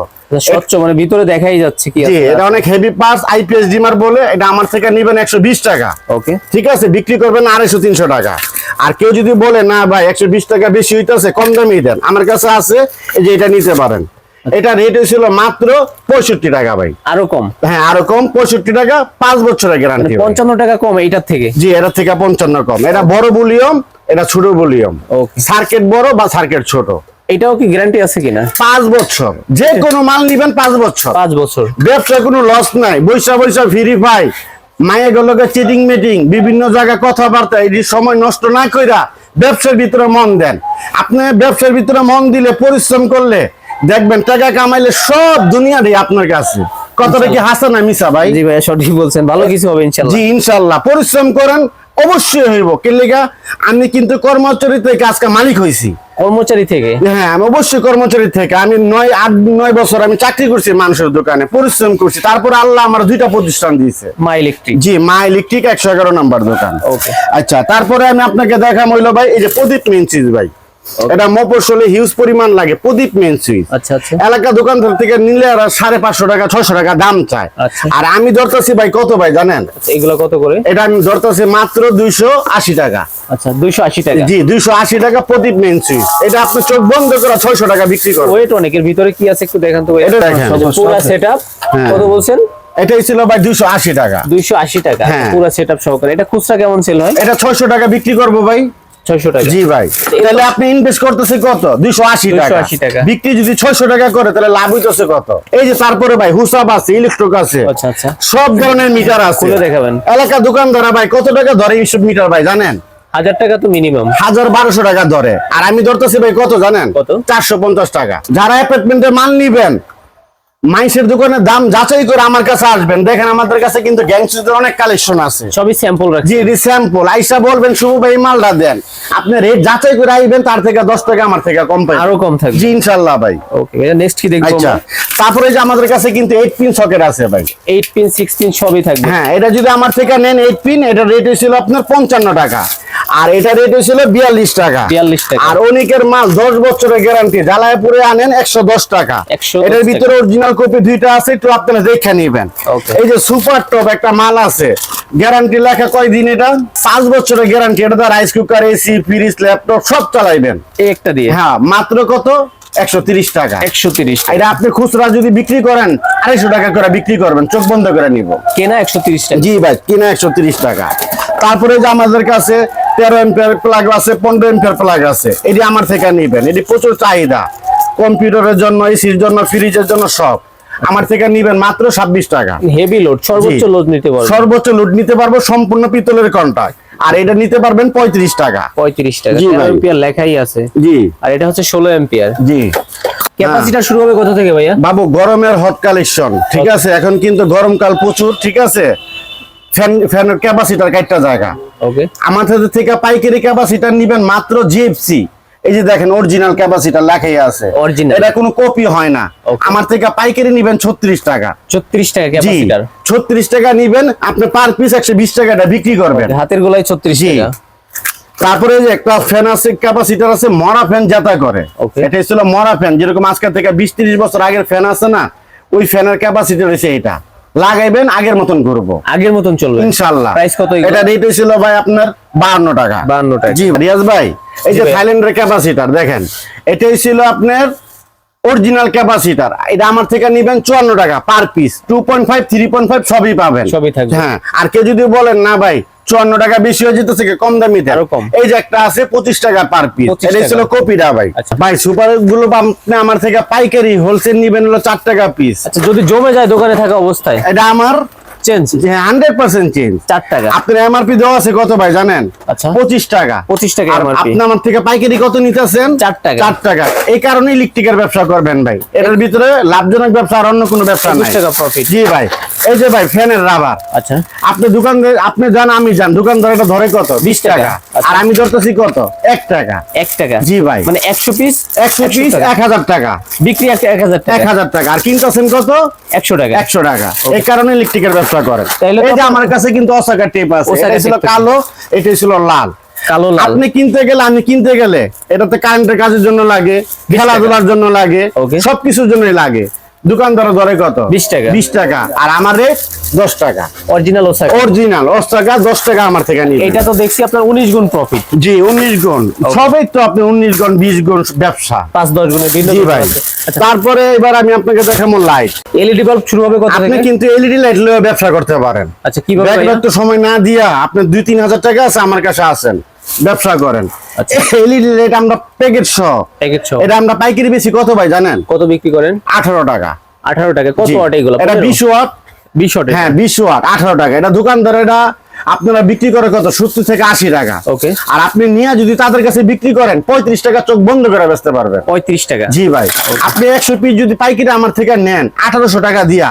স্বচ্ছ মানে ভিতরে দেখাই যাচ্ছে কি এটা অনেক হেভি আইপিএস ডিমার বলে এটা আমার থেকে নিবেন একশো বিশ টাকা। ওকে ঠিক আছে? বিক্রি করবেন আড়াইশো তিনশো টাকা। আর কেউ যদি বলে না ভাই একশো বিশ টাকা বেশি হইতেছে কম দামই দেন। আমার কাছে আছে এই যে এটা নিতে পারেন। এটা রেট হয়েছিল মাত্র পঁয়ষট্টি টাকা ভাই। আরও কম? হ্যাঁ আরও কম পঁয়ষট্টি টাকা পাঁচ বছরের গ্যারান্টি পঞ্চান্ন টাকা কম এইটার থেকে? জি এটা থেকে পঞ্চান্ন কম। এটা বড় ভলিউম এটা ছোট ভলিউম। সার্কিট বড় বা সার্কিট ছোট। এটাও কি গ্যারান্টি আছে কিনা? পাঁচ বছর। যে কোনো মাল নিবেন পাঁচ বছর। পাঁচ বছর। ব্যবসায় কোনো লস নাই। বৈশা বৈশা ফ্রি পাই। মায়ের গুলোকে চিটিং মিটিং বিভিন্ন জায়গায় কথাবার্তা এই সময় নষ্ট না কইরা ব্যবসার ভিতরে মন দেন। আপনি ব্যবসার ভিতরে মন দিলে পরিশ্রম করলে দেখবেন টাকা কামাইলে সব দুনিয়ারই আপনার কাছে। কথাটা কি হাসা না মিশা ভাই? জি ভাইয়া সঠিক বলছেন। ভালো কিছু হবে ইনশাল্লাহ। জি ইনশাল্লাহ। পরিশ্রম করেন অবশ্যই হইব। কেলিগা আমি কিন্তু কর্মচারী থেকে আজকে মালিক হয়েছি কর্মচারী থেকে? হ্যাঁ আমি অবশ্যই কর্মচারী থেকে। আমি নয় আট নয় বছর আমি চাকরি করছি মানুষের দোকানে পরিশ্রম করছি। তারপর আল্লাহ আমার দুইটা প্রতিষ্ঠান দিয়েছে। মা ইলেকট্রিক। জি মা ইলেকট্রিক একশো এগারো নাম্বার দোকান। Okay. আচ্ছা তারপরে আমি আপনাকে দেখা মইল ভাই এই যে প্রদীপ মেনচিজ ভাই। এটা মফস্বলে হিউজ পরিমাণ লাগে প্রদীপ মেন সুইচ আচ্ছা আচ্ছা। এলাকা দোকানদার থেকে নিলে আর সাড়ে পাঁচশো টাকা ছয়শো টাকা দাম চায়। আচ্ছা। আর আমি ধরতেছি ভাই কত ভাই জানেন? আচ্ছা, এগুলো কত করে? এটা আমি ধরতেছি মাত্র দুইশো আশি টাকা। আচ্ছা দুইশো আশি টাকা। জি দুইশো আশি টাকা প্রদীপ মেন সুইচ এটা আপনি চোখ বন্ধ করে ছয়শো টাকা বিক্রি করবেন। ওয়েট অনেকের ভিতরে কি আছে একটু দেখান তো। এটা দেখেন। পুরা সেটআপ হ্যাঁ। কত বলছেন? এটাই ছিল ভাই দুইশো আশি টাকা। দুইশো আশি টাকা। পুরা সেটআপ সহকারে। এটা খুচরা কেমন সেল হয়? এটা ছয়শো টাকা বিক্রি করব ভাই। ছয়শো টাকা। জি ভাই। তাহলে আপনি ইনভেস্ট করতেছে কত? দুইশো আশি টাকা। 280 টাকা। বিক্রি যদি ছয়শো টাকা করে তাহলে লাভ হইতেছে কত? এই যে তারপরে ভাই হুসাব আছে ইলেকট্রিক আছে। আচ্ছা আচ্ছা। সব ধরনের মিটার আছে। খুলে দেখাবেন। এলাকা দোকানদারা ভাই কত টাকা ধরে এইসব মিটার ভাই জানেন? হাজার টাকা তো মিনিমাম হাজার বারোশো টাকা ধরে। আর আমি ধরতেছি ভাই কত জানেন? কত? চারশো পঞ্চাশ টাকা। যারা মাল নিবেন মাইসের দোকানের দাম যাচাই করে আমার কাছে আসবেন। দেখেন আমাদের কাছে কিন্তু গ্যাংস্টারদের অনেক কালেকশন আছে। সবই স্যাম্পল জি স্যাম্পল আইসা বলবেন শুভ ভাই মালটা দেন। আপনি রেট যাচাই করে আইবেন তার থেকে দশ টাকা আমার থেকে কম পাই আরও কম থাকবে। জি ইনশাল্লাহ ভাই। ওকে নেক্সট কি দেখব আচ্ছা। তারপরে যে আমাদের কাছে কিন্তু এইট পিন সকেট আছে ভাই। এইট পিন সিক্স পিন সবই থাকবে। হ্যাঁ এটা যদি আমার থেকে নেন এইট পিন এটা রেট হয়েছিল আপনার পঞ্চান্ন টাকা। আর এটা রেট হয়েছিল বিয়াল্লিশ টাকা। 42 টাকা। আর অনেকের মাল দশ বছরের গ্যারান্টি জ্বালায় পুরে আনেন একশো দশ টাকা। 110 এটার ভিতরে অরিজিনাল কপি দুইটা আছে একটু আপনারা দেখে নিবেন। এই যে সুপার টপ একটা মাল আছে। গ্যারান্টি লেখা কয়দিন এটা? পাঁচ বছরের গ্যারান্টি এটা rice cooker AC fridge laptop সব চালাইবেন। একটা দিয়ে? হ্যাঁ মাত্র কত? একশো তিরিশ টাকা। একশো তিরিশ এটা আপনি খুচরা যদি বিক্রি করেন আড়াইশো টাকা করে বিক্রি করবেন চোখ বন্ধ করে নিব। কেনা একশো তিরিশ টাকা। জি ভাই কিনা একশো তিরিশ টাকা। তারপরে যে আমাদের কাছে তেরো এম্পিয়ার প্লাগ আছে পনেরো এম্পিয়ার প্লাগ আছে। এটি আমার থেকে নিবেন। এটি প্রচুর চাহিদা। কম্পিউটারের জন্য এসির জন্য ফ্রিজের জন্য সব। আমার থেকে নিবেন মাত্র ছাব্বিশ টাকা। হেভি লোড সর্বোচ্চ লোড নিতে পারবে সর্বোচ্চ লুট নিতে পারব সম্পূর্ণ পিতলের কন্ট্রাক্ট আর এটা নিতে পারবেন পঁয়ত্রিশ টাকা। পঁয়ত্রিশ টাকা। এম্পিয়ার লেখাই আছে। জি। আর এটা হচ্ছে ষোলো এম্পিয়ার জি। ক্যাপাসিটার শুরু হবে কোথা থেকে ভাইয়া? বাবু গরমের হট কালেকশন ঠিক আছে? এখন কিন্তু গরমকাল প্রচুর ঠিক আছে? ফ্যান ফ্যানের ক্যাপাসিটার কাটটা জায়গা। ওকে আমাদের থেকে পাইকারি ক্যাপাসিটার নিবেন মাত্র জিএফসি এই যে দেখেন অরিজিনাল ক্যাপাসিটার লেখাই আছে। এটা কোনো কপি হয় না. আমার থেকে পাইকারি নিবেন ছত্রিশ টাকা। ছত্রিশ টাকা ক্যাপাসিটার ছত্রিশ টাকা নিবেন আপনি পার পিস একশো বিশ টাকাটা বিক্রি করবেন। হাতের গোলায় ছত্রিশ টাকা। তারপরে যে একটা ফ্যান আছে ক্যাপাসিটার আছে মরা ফ্যান যাতা করে. এটা ছিল মরা ফ্যান যেরকম আজকে থেকে বিশ তিরিশ বছর আগের ফ্যান আছে না ওই ফ্যানের ক্যাপাসিটার হচ্ছে এটা লাগাইবেন আগের মতন করব আগের মতন চলবে ইনশাল্লাহ প্রাইস কত? এটা রেট ছিল ভাই আপনার বাহান্ন টাকা 52 টাকা। জি রিয়াজ ভাই এই যে। থাইল্যান্ডের ক্যাপাসিটার দেখেন এটাই ছিল আপনার অরিজিনাল ক্যাপাসিটার এটা আমার থেকে নিবেন চুয়ান্ন টাকা per piece two point five three point five সবই পাবেন সবই থাকবে। হ্যাঁ আর কেউ যদি বলেন না ভাই চুয়ান্ন টাকা বেশি হয়ে যেতেছে কম দামি। এই যে একটা আছে পঁচিশ টাকা পার পিস 25 এটাই ছিল। কপিটা ভাই। আচ্ছা। ভাই সুপারগুলো আপনি আমার থেকে পাইকারি হোলসেল নিবেন হলো চার টাকা পিস আচ্ছা যদি জমে যায় দোকানে থাকা অবস্থায়? এটা আমার চেঞ্জ হান্ড্রেড পার্সেন্ট চেঞ্জ চার টাকা। আপনার এমআরপি দেওয়া আছে কত ভাই জানেন? আচ্ছা। পঁচিশ টাকা। 25 টাকা আর MRP আপনি আমার থেকে পাইকারি কত নিতেছেন? চার টাকা। চার টাকা। এই কারণে ইলেকট্রিকের ব্যবসা করবেন ভাই। এটার ভিতরে লাভজনক ব্যবসা আর অন্য কোনো ব্যবসা নাই। টাকা। জি ভাই। এই যে ভাই ফ্যানের রাবার। আচ্ছা। আপনি দোকানদার আপনি যান আমি যান দোকানদার এটা ধরে কত? বিশ টাকা। টাকা। আচ্ছা। আর আমি ধরতেছি কত? এক টাকা। টাকা। জি ভাই। মানে একশো পিস একশো পিস এক হাজার টাকা। বিক্রি এক টাকা। আর কিনতেছেন কত? একশো টাকা। একশো টাকা। এই কারণে ইলেকট্রিকের ব্যবসা করেন। এই যে আমার কাছে কিন্তু অসাকা টেপ আছে। এটা ছিল কালো এটা ছিল লাল। কালো লাল। আপনি কিনতে গেলে আমি কিনতে গেলে এটাতে কারেন্টের কাজের জন্য লাগে খেলাধুলার জন্য লাগে. সবকিছুর জন্যই লাগে। দোকানদার ধরে কত? 20 টাকা। বিশ টাকা। আর আমার রেট দশ টাকা। অরিজিনাল অরিজিনাল দশ টাকা দশ টাকা আমার থেকে নিয়ে এটা তো দেখছি আপনার উনিশ গুণ প্রফিট জি উনিশ গুণ। সবই তো আপনি উনিশ গুণ বিশ গুণ ব্যবসা। পাঁচ দশ গুণে জি ভাই। আচ্ছা। তারপরে এবার আমি আপনাকে দেখাবো লাইট এলইডি বাল্ব শুরু হবে কত আপনি কিন্তু এলইডি লাইট লয়ে ব্যবসা করতে পারেন। আচ্ছা ভাইয়া? ব্যাকগ্রাউন্ড তো সময় না দিয়া আপনি দুই তিন হাজার টাকা আছে আমার কাছে আসেন ব্যবসা করেন। আচ্ছা। এলইডি লাইট আমরা প্যাকেট সহ। প্যাকেট সহ। এটা আমরা পাইকারি বেশি কত ভাই জানেন? কত বিক্রি করেন? আঠারো টাকা। আঠারো টাকা। কত। ওয়াট এগুলো এটা বিশ ওয়াট হ্যাঁ ওয়াট টাকা। এটা দোকানদার এটা আপনারা বিক্রি করে কত? সত্তর থেকে আশি টাকা। Okay. আর আপনি নিয়ে যদি তাদের কাছে বিক্রি করেন পঁয়ত্রিশ টাকা চোখ বন্ধ করে বেচতে পারবেন। পঁয়ত্রিশ টাকা। জি ভাই। আপনি একশো পিস যদি পাইকারি আমার থেকে নেন আঠারোশো টাকা দিয়া।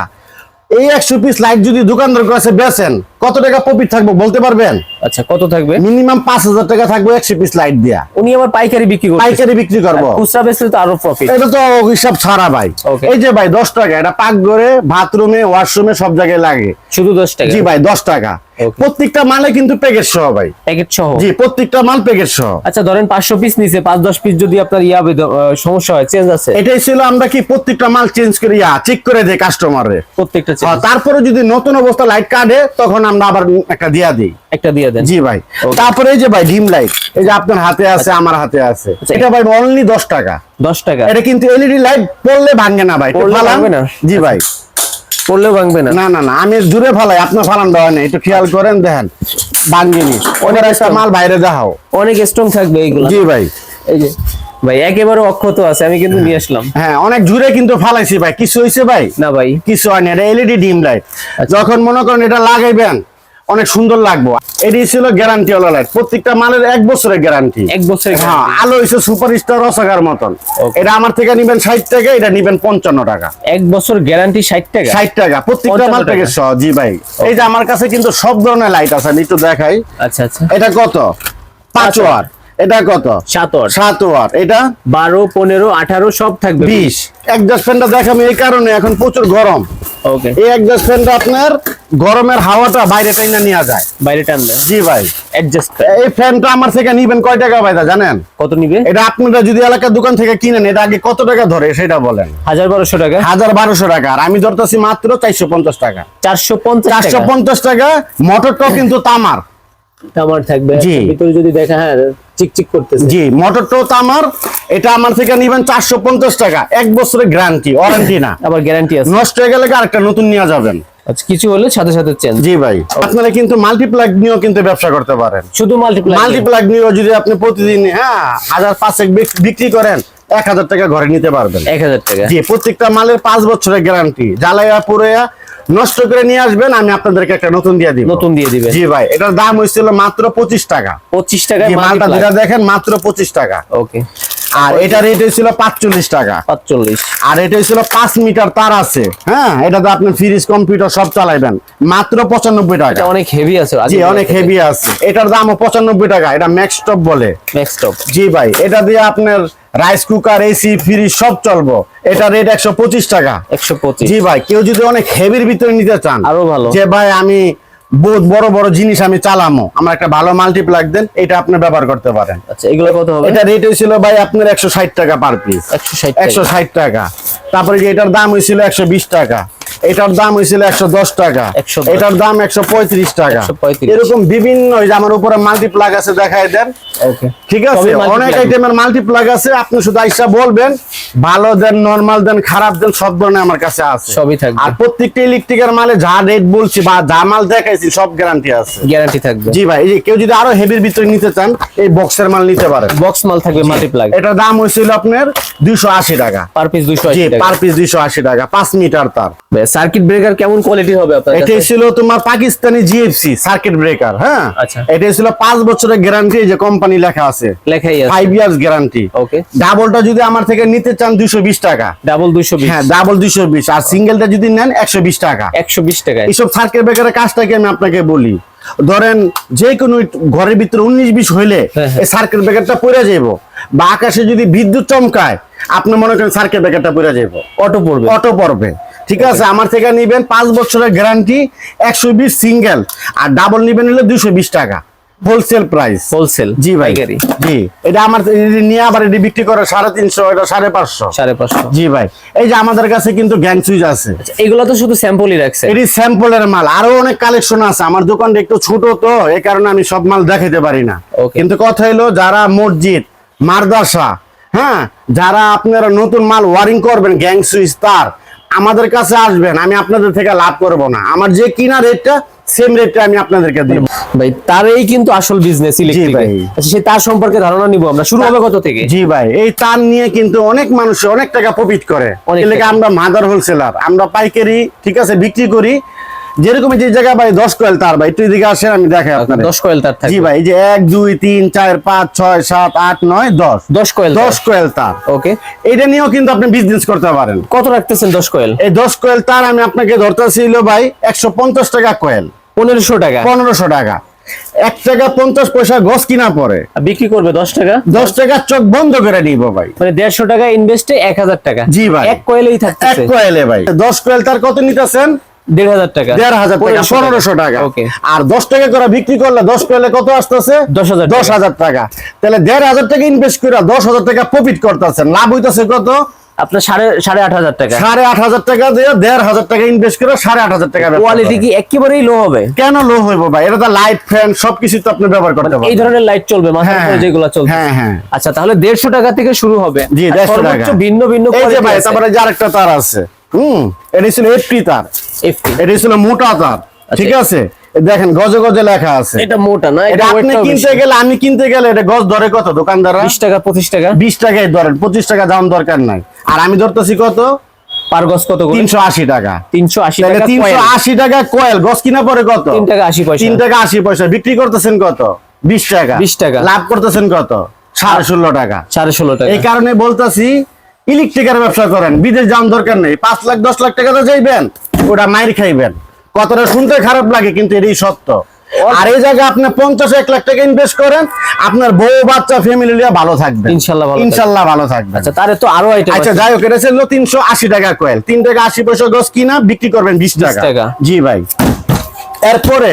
এই একশো পিস লাইট যদি দোকানদার কাছে বেচেন কত টাকা প্রফিট থাকব বলতে পারবেন? আচ্ছা কত থাকবে? মিনিমাম পাঁচ হাজার টাকা থাকব একশো পিস লাইট দিয়া। উনি আমার পাইকারি বিক্রি করছে পাইকারি বিক্রি করব। খুচরা বেচলে তো আরও প্রফিট এটা তো হিসাব ছাড়া ভাই। এই যে ভাই দশ টাকা এটা পাকঘরে বাথরুমে ওয়াশরুমে সব জায়গায় লাগে। শুধু দশ টাকা? জি ভাই দশ টাকা। প্রত্যেকটা মালে কিন্তু প্যাকেট সহ ভাই। প্যাকেট সহ? জি প্রত্যেকটা মাল প্যাকেট সহ। আচ্ছা ধরেন পাঁচশো পিস নিচে পাঁচ দশ পিস যদি আপনার ইয়া সমস্যা হয় চেঞ্জ আছে? এটাই ছিল আমরা কি প্রত্যেকটা মাল চেঞ্জ করে ইয়া চেক করে দেই কাস্টমারে প্রত্যেকটা change। তারপরে যদি নতুন অবস্থা লাইট কাটে তখন আমরা আবার একটা দিয়া দিই। একটা দিয়ে দেন। জি ভাই। তারপরে এই যে ভাই ডিম লাইট এই যে আপনার হাতে আছে আমার হাতে আছে। আচ্ছা। এটা ভাই অনলি দশ টাকা। দশ টাকা। এটা কিন্তু এলইডি লাইট পড়লে ভাঙে না ভাই পড়লে ভাঙবে না? জি ভাই। পড়লেও ভাঙবে না? না না না আমি জুড়ে ফালাই আপনার ফালান দেওয়া নেই একটু খেয়াল করেন দেখেন। ভাঙ্গিনি ওদের একটা মাল বাইরে দেখাও। অনেক স্ট্রং থাকবে এইগুলো। জি ভাই। এই যে ভাই একেবারে অক্ষত আছে আমি কিন্তু নিয়ে আসলাম। হ্যাঁ অনেক জুড়ে কিন্তু ফালাইছি ভাই। কিছু হয়েছে ভাই? না ভাই। কিছু হয় না এটা এলইডি ডিম লাইট আচ্ছা। যখন মনে করেন এটা লাগাইবেন অনেক সুন্দর লাগবো। এটি ছিল গ্যারান্টি ওয়ালা লাইট প্রত্যেকটা মালের এক বছরের গ্যারান্টি এক বছরের হ্যাঁ। আলো হয়েছে সুপার স্টার রসগার মতন এটা আমার থেকে নিবেন ষাট টাকা এটা নিবেন পঞ্চান্ন টাকা। এক বছর গ্যারান্টি ষাট টাকা? ষাট টাকা প্রত্যেকটা 55 মাল সহ জি ভাই। এই যে আমার কাছে কিন্তু সব ধরনের লাইট আছে আমি একটু দেখাই। আচ্ছা আচ্ছা। এটা কত? পাঁচ পাঁচ ওয়াট। এটা কত? সাত ওয়াট। সাত ওয়াট। এটা? বারো পনেরো আঠারো সব থাকবে। বিশ। একজাস্ট ফ্যানটা দেখামি এই কারণে এখন প্রচুর গরম। ওকে এই একজাস্ট ফ্যানটা আপনার গরমের হাওয়াটা বাইরে টাইনা যায়। বাইরে জি ভাই। অ্যাডজাস্ট এই ফ্যানটা আমার থেকে নিবেন কয় টাকা ভাই দা জানেন? কত নিবে? এটা আপনারা যদি এলাকার দোকান থেকে কিনেন এটা আগে কত টাকা ধরে সেটা বলেন? হাজার বারোশো টাকা। হাজার বারোশো টাকা। আর আমি ধরতেছি মাত্র চারশো পঞ্চাশ টাকা। চারশো পঞ্চাশ চারশো পঞ্চাশ টাকা। মোটরটাও কিন্তু তামার। আমার থাকবে। ভিতরে যদি দেখা হ্যাঁ চিকচিক করতেছে। জি মোটরটাও তামার এটা আমার থেকে নিবেন চারশো পঞ্চাশ টাকা। এক বছরের গ্যারান্টি ওয়ারেন্টি না। আবার গ্যারান্টি আছে। নষ্ট হয়ে গেলে আরেকটা নতুন নিয়ে যাবেন? আচ্ছা কিছু হলে সাথে সাথে চেঞ্জ জি ভাই আপনারা কিন্তু মাল্টিপ্লাগ নিয়েও কিন্তু ব্যবসা করতে পারেন। শুধু মাল্টিপ্লাগ নিয়েও যদি আপনি প্রতিদিন হ্যাঁ হাজার পাঁচেক বিক- বিক্রি করেন এক হাজার টাকা ঘরে নিতে পারবেন। এক হাজার টাকা। জি প্রত্যেকটা মালের পাঁচ বছরের গ্যারান্টি জ্বালাইয়া পুরাইয়া নষ্ট করে নিয়ে আসবেন আমি আপনাদেরকে একটা নতুন দিয়ে দিব। নতুন দিয়ে দিবেন। জি ভাই এটার দাম হয়েছিল মাত্র পঁচিশ টাকা। পঁচিশ টাকায় জি মালটা যেটা দেখেন মাত্র পঁচিশ টাকা। ওকে। আর এটা রেট হয়েছিল পাঁচচল্লিশ টাকা। পাঁচচল্লিশ। আর এটা হয়েছিল পাঁচ মিটার তার আছে। হ্যাঁ এটাতে আপনি ফ্রিজ কম্পিউটার সব চালাইবেন। মাত্র পঁচানব্বই টাকা। এটা অনেক হেভি আছে জি অনেক হেভি আছে। এটার দাম পঁচানব্বই টাকা। এটা ম্যাক্স টপ বলে। নেক্সট টপ জি ভাই এটা দিয়ে আপনার রাইস কুকার এসি ফ্রিজ সব চলবো। এটা রেট একশো পঁচিশ টাকা। একশো পঁচিশ। জি ভাই কেউ যদি অনেক হেভির ভিতরে নিতে চান আরও ভালো। যে ভাই আমি বহুত বড় বড় জিনিস আমি চালামো আমার একটা ভালো মাল্টিপ্লাগ দেন এটা আপনি ব্যবহার করতে পারেন। আচ্ছা এগুলো কত হবে? এটা রেট হয়েছিল ভাই আপনার একশো ষাট টাকা পার পিস একশো ষাট একশো ষাট টাকা। তারপরে যে এটার দাম হয়েছিল একশো বিশ টাকা। এটার দাম হয়েছিল একশো দশ টাকা। এটার দাম একশো পঁয়ত্রিশ টাকা। এরকম বিভিন্ন আমার উপরে মাল্টিপ্লাগ আছে দেখাই দেন। ঠিক আছে? অনেক। আইটেমের মাল্টিপ্লাগ আছে আপনি শুধু আইসা বলবেন ভালো দেন নরমাল দেন খারাপ দেন সব ধরনের আমার কাছে আছে। সবই থাকবে। আর প্রত্যেকটা ইলেকট্রিকের মালে যা রেট বলছি বা যা মাল দেখাইছি সব গ্যারান্টি আছে। গ্যারান্টি থাকবে। জি ভাই এই যে কেউ যদি আরও হেভির ভিতরে নিতে চান এই বক্সের মাল নিতে পারেন। বক্স মাল থাকবে মাল্টিপ্লাই এটার দাম হয়েছিল আপনার দুইশো আশি টাকা। পার পিস দুইশো জি পার পিস দুইশো আশি টাকা পাঁচ মিটার তার। সার্কিট ব্রেকার কেমন কোয়ালিটি হবে আপনার কাছে? ছিল তোমার পাকিস্তানি জিএফসি সার্কিট ব্রেকার হ্যাঁ? আচ্ছা। এটাই ছিল পাঁচ বছরের গ্যারান্টি যে কোম্পানি লেখা আছে। লেখাই আছে। ফাইভ ইয়ার্স গ্যারান্টি ওকে ডাবলটা যদি আমার থেকে নিতে চান দুইশো বিশ টাকা। ডাবল দুইশো বিশ। হ্যাঁ ডাবল দুইশো বিশ। আর সিঙ্গেলটা যদি নেন একশো বিশ টাকা। একশো বিশ টাকায়। এইসব সার্কিট ব্রেকারের কাজটাকে আমি আপনাকে বলি? ধরেন যে কোনো ঘরের ভিতরে উনিশ বিশ হইলে। এই সার্কিট ব্রেকারটা পড়ে যাব বা আকাশে যদি বিদ্যুৎ চমকায় আপনি মনে করেন সার্কিট ব্রেকারটা পড়ে যাব অটো পড়বে। অটো পড়বে। ঠিক আছে আমার থেকে নিবেন পাঁচ বছরের গ্যারান্টি একশো বিশ সিঙ্গেল আর ডাবল নিবেন হলে দুইশো বিশ টাকা। হোলসেল প্রাইস হোলসেল জি ভাই। জি এটা আমার নিয়ে আবার এটি বিক্রি করে সাড়ে তিনশো এটা সাড়ে পাঁচশো। সাড়ে পাঁচশো। জি ভাই এই যে আমাদের কাছে কিন্তু গ্যাং সুইচ আছে। এগুলো তো শুধু স্যাম্পলই রাখছে এটি স্যাম্পলের মাল আরও অনেক কালেকশন আছে। আমার দোকানটা একটু ছোট তো এই কারণে আমি সব মাল দেখাতে পারি না. কিন্তু কথা হলো যারা মসজিদ মারদাসা হ্যাঁ যারা আপনারা নতুন মাল ওয়ারিং করবেন গ্যাং সুইচ তার আমাদের কাছে আসবেন আমি আপনাদের থেকে লাভ করব না। আমার যে কিনা রেটটা সেম রেটটা আমি আপনাদেরকে দিব। ভাই তারই কিন্তু আসল বিজনেস ইলেকট্রিক ভাই। আচ্ছা সেই তার সম্পর্কে ধারণা নিব আমরা। শুরু হবে কত থেকে? জি ভাই এই তার নিয়ে কিন্তু অনেক মানুষ অনেক টাকা প্রফিট করে। অনেক আমরা মাদার হোলসেলার আমরা পাইকারি ঠিক আছে বিক্রি করি। যেরকম যে জায়গা ভাই দশ কয়েল তার ভাই একটু এদিকে আসেন আমি দেখাই আপনার দশ কয়েল তার জি ভাই যে এক দুই তিন চার পাঁচ ছয় সাত আট নয় দশ। দশ কয়েল দশ কয়েল তার। ওকে। এটা নিয়েও কিন্তু আপনি বিজনেস করতে পারেন। কত রাখতেছেন দশ কয়েল? এই দশ কয়েল তার আমি আপনাকে ধরতেছিল ভাই একশো পঞ্চাশ টাকা কয়েল। পনেরোশো টাকা। পনেরোশো টাকা। এক টাকা পঞ্চাশ পয়সা গছ কিনা পরে বিক্রি করবে দশ টাকা? দশ টাকা চোখ বন্ধ করে নিব ভাই। মানে দেড়শো টাকা ইনভেস্টে এক হাজার টাকা। জি ভাই। এক কয়েলেই এক থাকতেছে কয়েলে ভাই। দশ কয়েল তার কত নিতেছেন? দেড় হাজার টাকা। দেড় হাজার টাকা পনেরোশো টাকা। আর দশ টাকা করে বিক্রি করলে দশ কয়েলে কত আসতেছে? 10,000 দশ হাজার টাকা। তাহলে দেড় হাজার টাকা ইনভেস্ট করে দশ হাজার টাকা প্রফিট করতেছেন। লাভ হইতেছে কত? আপনার সাড়ে সাড়ে আট হাজার টাকা। সাড়ে আট হাজার টাকা দিয়ে দেড় হাজার টাকা ইনভেস্ট করে সাড়ে আট হাজার টাকা কোয়ালিটি কি একেবারেই লো হবে? কেন লো হইব ভাই? এটা তো লাইট ফ্যান সবকিছু তো আপনি ব্যবহার করতে এই ধরনের লাইট চলবে মাথার হ্যাঁ, উপরে যেগুলো চলবে। হ্যাঁ হ্যাঁ। আচ্ছা তাহলে দেড়শো টাকা থেকে শুরু হবে। জি দেড়শো টাকা। ভিন্ন ভিন্ন এই যে quality ভাই আছে। তারপরে যে আরেকটা তার আছে। হুম এটা ছিল এফটি তার। এটা ছিল মোটা তার ঠিক আছে? দেখেন গজে গজে লেখা আছে। এটা মোটা না এটা আপনি কিনতে গেলে আমি কিনতে গেলে এটা গজ ধরে কত দোকানদাররা? টাকা পঁচিশ টাকা। বিশ টাকায় ধরেন পঁচিশ টাকা দাম দরকার নাই। আর আমি ধরতেছি কত? পার গজ করে? টাকা। টাকা টাকা কয়েল কিনা পরে কত? তিন টাকা আশি পয়সা। তিন টাকা আশি পয়সা বিক্রি করতেছেন কত? বিশ টাকা। 20 টাকা। লাভ করতেছেন কত? সাড়ে ষোলো টাকা। সাড়ে ষোলো টাকা। এই কারণে বলতাছি ইলেকট্রিকের ব্যবসা করেন বিদেশ যাওয়ার দরকার নেই। পাঁচ লাখ দশ লাখ টাকা তো যাইবেন ওটা মাইর খাইবেন। কতটা শুনতে খারাপ লাগে কিন্তু এটাই সত্য। আর এই জায়গায় আপনি পঞ্চাশ এক লাখ টাকা ইনভেস্ট করেন আপনার বউ বাচ্চা ফ্যামিলি ভালো থাকবেন। ইনশাল্লাহ। ইনশাল্লাহ ভালো থাকবেন। আচ্ছা তারে তো আরও আইটেম আচ্ছা যাই হোক এটা ছিল তিনশো আশি টাকা কয়েল তিন টাকা আশি পয়সা গছ কিনা বিক্রি করবেন বিশ টাকা। টাকা। জি ভাই। এরপরে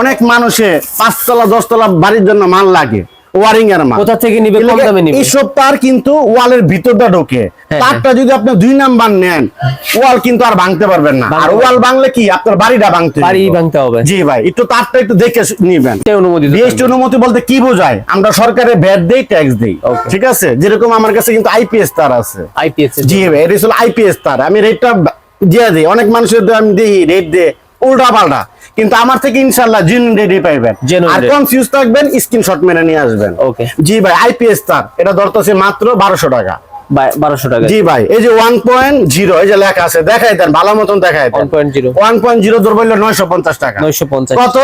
অনেক মানুষে পাঁচতলা দশতলা বাড়ির জন্য মাল লাগে। ওয়ারিং এর মাল। কোথা থেকে নিবে কম দামে নিবে? এইসব তার কিন্তু ওয়ালের ভিতরটা ঢোকে। হ্যাঁ, তারটা যদি আপনি দুই নাম্বার নেন ওয়াল কিন্তু আর ভাঙতে পারবেন না। আর ওয়াল ভাঙলে কি আপনার বাড়িটা ভাঙতে বাড়ি ভাঙতে হবে। জি ভাই একটু তারটা একটু দেখে নিবেন। বিএসটি অনুমতি বলতে কি বোঝায়? আমরা সরকারের ভ্যাট দেই ট্যাক্স দেই. ঠিক আছে? যেরকম আমার কাছে কিন্তু আইপিএস তার আছে। আইপিএস জি ভাই এটা হলো আইপিএস তার। আমি রেটটা দিয়ে দিই। অনেক মানুষের আমি দিই রেট দিয়ে উল্টা পাল্টা কিন্তু আমার থেকে ইনশাআল্লাহ জিন রেডি পাইবেন। আর কনফিউজ থাকবেন স্ক্রিনশট মেনে নিয়ে আসবেন। ওকে জি ভাই আইপিএস তার। এটা ধরতেছে মাত্র 1200 টাকা। 1200 টাকা। জি ভাই এই যে 1.0 এই যে লেখা আছে দেখাই দেন ভালো মতন দেখাই দেন। 1.0 1.0 ধরব 950 টাকা। 950 কত?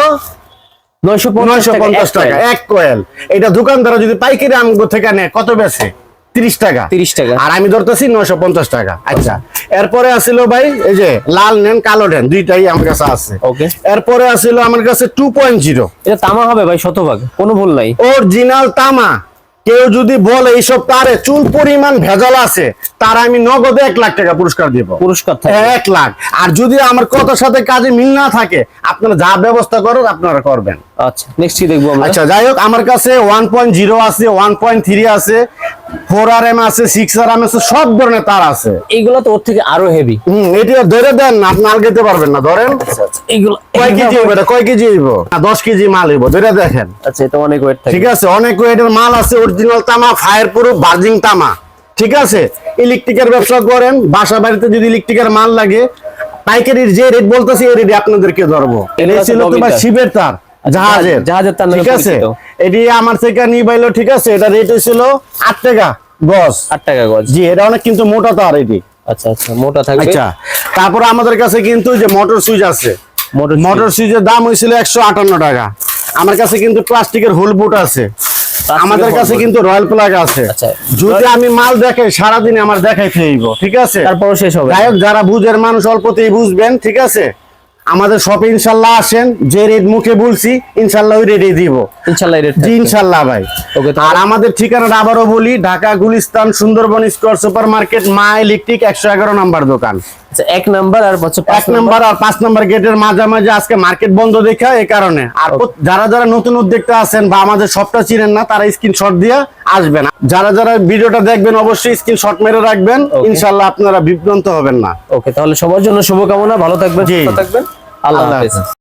950 টাকা এক কোয়েল এটা দোকানদার যদি পাইকারি আমগো থেকে নেয় কত বেশি 30 টাকা। 30 টাকা। আর আমি ধরতেছি 950 টাকা। আচ্ছা। এরপরে ভাই এই যে লাল নেন কালো নেন দুইটাই আমার কাছে আছে। ওকে। এরপরে আমার কাছে 2.0 এটা তামা হবে ভাই শতভাগ। কোনো ভুল নাই। অরিজিনাল তামা। কেউ যদি বলে এইসব তারে চুল পরিমাণ ভেজাল আছে তার আমি নগদে এক লাখ টাকা পুরস্কার দিব। পুরস্কার এক লাখ। আর যদি আমার কথার সাথে কাজে মিল না থাকে আপনারা যা ব্যবস্থা করেন আপনারা করবেন। আচ্ছা নেক্সট কি দেখব আচ্ছা যাই হোক আমার কাছে ওয়ান পয়েন্ট জিরো আছে ওয়ান পয়েন্ট থ্রি আছে। ফোর আর এম আছে সিক্স আর এম আছে সব ধরনের তার আছে। এইগুলো তো ওর থেকে আরও হেভি হম এটি ধরে দেন না আপনি আলগাতে পারবেন না ধরেন। এইগুলো কয় কেজি হইব এটা? কয় কেজি হইব? না, দশ কেজি মাল হইব ধরে দেখেন। আচ্ছা এটা অনেক ওয়েট ঠিক আছে অনেক ওয়েটের মাল আছে অরিজিনাল তামা ফায়ার প্রুফ বার্জিং তামা। ঠিক আছে ইলেকট্রিকের ব্যবসা করেন বাসা বাড়িতে যদি ইলেকট্রিকের মাল লাগে পাইকারির যে রেট বলতেছে এই রেটে আপনাদেরকে ধরবো। এটা ছিল তোমার শিবের তার। জাহাজের। জাহাজের তার ঠিক আছে। এটি আমার থেকে নিয়ে পাইলো ঠিক আছে এটা রেট হয়েছিল আট টাকা গজ। আট টাকা গজ। জি এটা অনেক কিন্তু মোটা তার এটি। আচ্ছা আচ্ছা মোটা থাকবে। আচ্ছা তারপরে আমাদের কাছে কিন্তু যে মোটর সুইচ আছে। মোটর সুইচের দাম হয়েছিল একশো আটান্ন টাকা। আমার কাছে কিন্তু প্লাস্টিকের হোল বুট আছে। আমাদের কাছে কিন্তু রয়্যাল প্লাগ আছে। আচ্ছা। যদি আমি মাল দেখাই সারাদিন আমার দেখাই খেয়েব ঠিক আছে? তারপরও শেষ হবে যারা বুঝের মানুষ অল্পতেই বুঝবেন ঠিক আছে? আমাদের শপে ইনশাল্লাহ আসেন যে রেট মুখে বলছি ইনশাল্লাহ ওই রেটে দিব। ইনশাল্লাহ জি ইনশাল্লাহ ভাই। আর আমাদের ঠিকানাটা আবারও বলি Dhaka Gulistan Sundarban square super market Ma electric একশো এগারো নাম্বার দোকান। আচ্ছা এক নাম্বার আর এক নাম্বার আর পাঁচ নাম্বার গেটের মাঝামাঝি আজকে মার্কেট বন্ধ দেখা এই কারণে। আর যারা যারা নতুন উদ্যোক্তা আছেন বা আমাদের সবটা চিনেন না তারা স্ক্রিনশট দিয়ে আসবেন। যারা যারা ভিডিওটা দেখবেন অবশ্যই স্ক্রিনশট মেরে রাখবেন। ইনশাল্লাহ আপনারা বিভ্রান্ত হবেন না। ওকে তাহলে সবার জন্য শুভকামনা ভালো থাকবেন। থাকবেন। আল্লাহ আল্লাহ হাফেজ হাফেজ।